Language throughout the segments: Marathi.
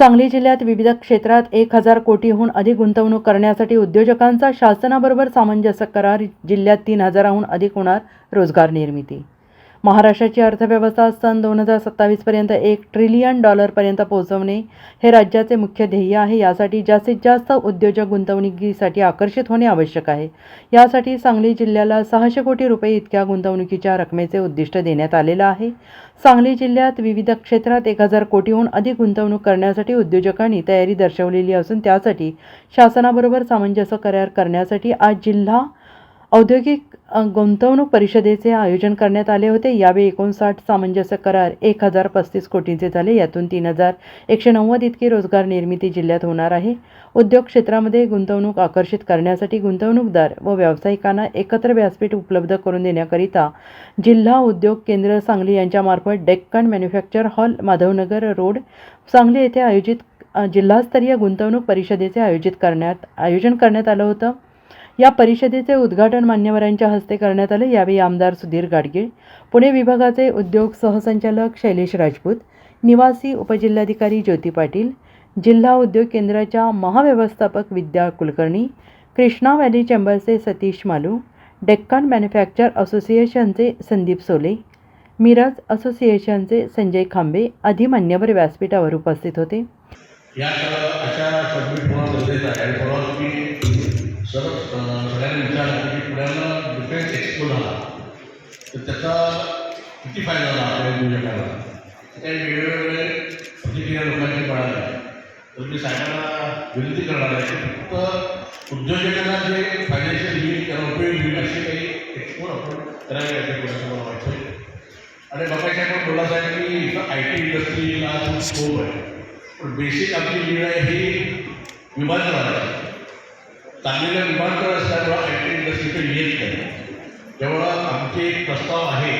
सांगली जिल्ह्यात विविध क्षेत्रात एक हजार कोटीहून अधिक गुंतवणूक करण्यासाठी उद्योजकांचा शासनाबरोबर सामंजस्य करार जिल्ह्यात तीन हजाराहून अधिक होणार रोजगार निर्मिती. महाराष्ट्राची अर्थव्यवस्था सन दोन हजार सत्तावीसपर्यंत एक ट्रिलियन डॉलरपर्यंत पोहोचवणे हे राज्याचे मुख्य ध्येय आहे. यासाठी जास्तीत जास्त उद्योजक गुंतवणुकीसाठी आकर्षित होणे आवश्यक आहे. यासाठी सांगली जिल्ह्याला सहाशे कोटी रुपये इतक्या गुंतवणुकीच्या रकमेचे उद्दिष्ट देण्यात आलेलं आहे. सांगली जिल्ह्यात विविध क्षेत्रात एक हजार कोटीहून अधिक गुंतवणूक करण्यासाठी उद्योजकांनी तयारी दर्शवलेली असून त्यासाठी शासनाबरोबर सामंजस्य करार करण्यासाठी आज जिल्हा औद्योगिक गुंतवणूक परिषदेचे आयोजन करण्यात आले होते. यावेळी एकोणसाठ सामंजस्य करार एक हजार पस्तीस कोटींचे झाले. यातून तीन हजार एकशे नव्वद इतकी रोजगार निर्मिती जिल्ह्यात होणार आहे. उद्योग क्षेत्रामध्ये गुंतवणूक आकर्षित करण्यासाठी गुंतवणूकदार व व्यावसायिकांना एकत्र व्यासपीठ उपलब्ध करून देण्याकरिता जिल्हा उद्योग केंद्र सांगली यांच्यामार्फत Deccan manufacture hall Madhavnagar road Sangli येथे आयोजित जिल्हास्तरीय गुंतवणूक परिषदेचे आयोजित करण्यात आयोजन करण्यात आलं होतं. या परिषदेचे उद्घाटन मान्यवरांच्या हस्ते करण्यात आले. यावेळी आमदार सुधीर गाडगीळ पुणे विभागाचे उद्योग सहसंचालक शैलेश राजपूत निवासी उपजिल्हाधिकारी ज्योती पाटील जिल्हा उद्योग केंद्राच्या महाव्यवस्थापक विद्या कुलकर्णी कृष्णा व्हॅली चेंबरचे सतीश मालू डेक्कन मॅन्युफॅक्चर असोसिएशनचे संदीप सोले मिरज असोसिएशनचे संजय खांबे आदी मान्यवर व्यासपीठावर उपस्थित होते. जर सगळ्यांनी विचारलं की पुण्याला डिफेन्स एक्सपो झाला. तर त्याचा किती फायदा झाला आपल्या उद्योजकांना त्या वेगवेगळे प्रतिक्रिया लोकांची मिळाल्या तर मी साहेबांना विनंती करणार आहे की फक्त उद्योजकांना जे फायनान्शियल होईल त्याला उपयोग होईल असे काही एक्सपो आपण करावे याच्यापुढे मला वाटतं आणि बघायचं पण बोलायचं आहे की इथं आय टी इंडस्ट्रीला खूप स्कोप आहे. पण बेसिक आपली लीड आहे ही विभाजन आहे. चांगलेलं विमानतळ असल्यामुळं आय टी इंडस्ट्रीकडे येत नाही त्यामुळं आमचे एक प्रस्ताव आहे.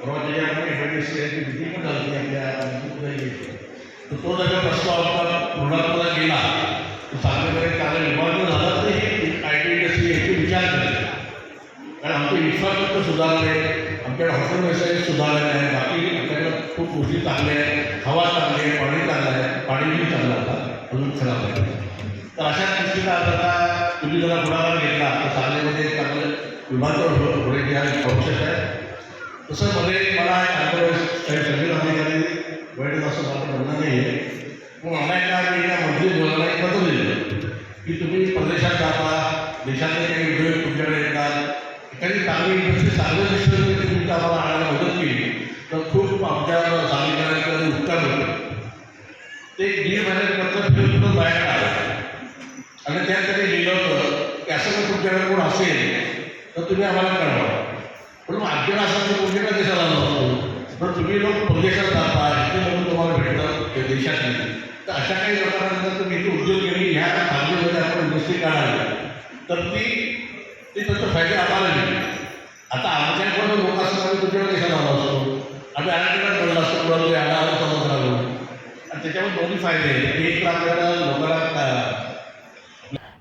परवा त्याच्या आपण मिटिंग पण झाली आपल्या तर तो जर प्रस्ताव आपला पूर्णात्माला गेला. तर चांगल्याकडे चांगलं विमानतळ झालं तर हे आय टी इंडस्ट्री याची विचार करायचा कारण आमचे इन्फ्रास्ट्रक्चर सुधारले आमच्याकडे हॉटेल व्यवसाय सुधारले आहे बाकी आपल्याकडे खूप गोष्टी चांगल्या आहेत. हवा चांगली आहे पाणी चांगलं आहे पाणीही चांगलं आता अजून खराब आहे. तर अशा दृष्टीला आता तुम्ही जरा पुढाकार घेतला. तर शाळेमध्ये चांगलं विमानतळ पुढे होण्याची आवश्यक आहे. तसं मध्ये मला एक अनुभव आहे, काही सगळे अधिकारी वाईट असं मला म्हणणं नाही आहे पण मला मी या मंत्री बोलायला एक पत्र दिलं. की तुम्ही परदेशात जाता देशातले काही उद्योग तुमच्याकडे येतात. एखादी चांगली इंडस्ट्री चांगलं दिसलं की तुम्ही आम्हाला आणायला मदत केली तर खूप आमच्या सांगितलं उत्तर होतं. ते दीड महिन्यात पत्र फिरून बाहेर आलं आणि त्यात त्यांनी लिहिलं होतं की असं कोण असेल तर तुम्ही आम्हाला कळवा. पण मग आमच्याकडे असं तर देशाला नसतो पण तुम्ही लोक परदेशात जाता इथे लोक तुम्हाला भेटतात देशात नाही तर अशा काही लोकांना तुम्ही इथे उद्योग केली ह्या सांगलीमध्ये आपण इंडस्ट्री काढावी. तर ती ते त्याचा फायदा आम्हाला नाही आता आमच्याकडे लोक असतात आम्ही तुमच्या देशाला आलो असतो. आम्ही अनेकडे बोललो असतो कुणाला तरी आला आलो. समुद्राला आणि त्याच्यावर दोन्ही फायदे आहेत. एक तर आपल्याला लोकांना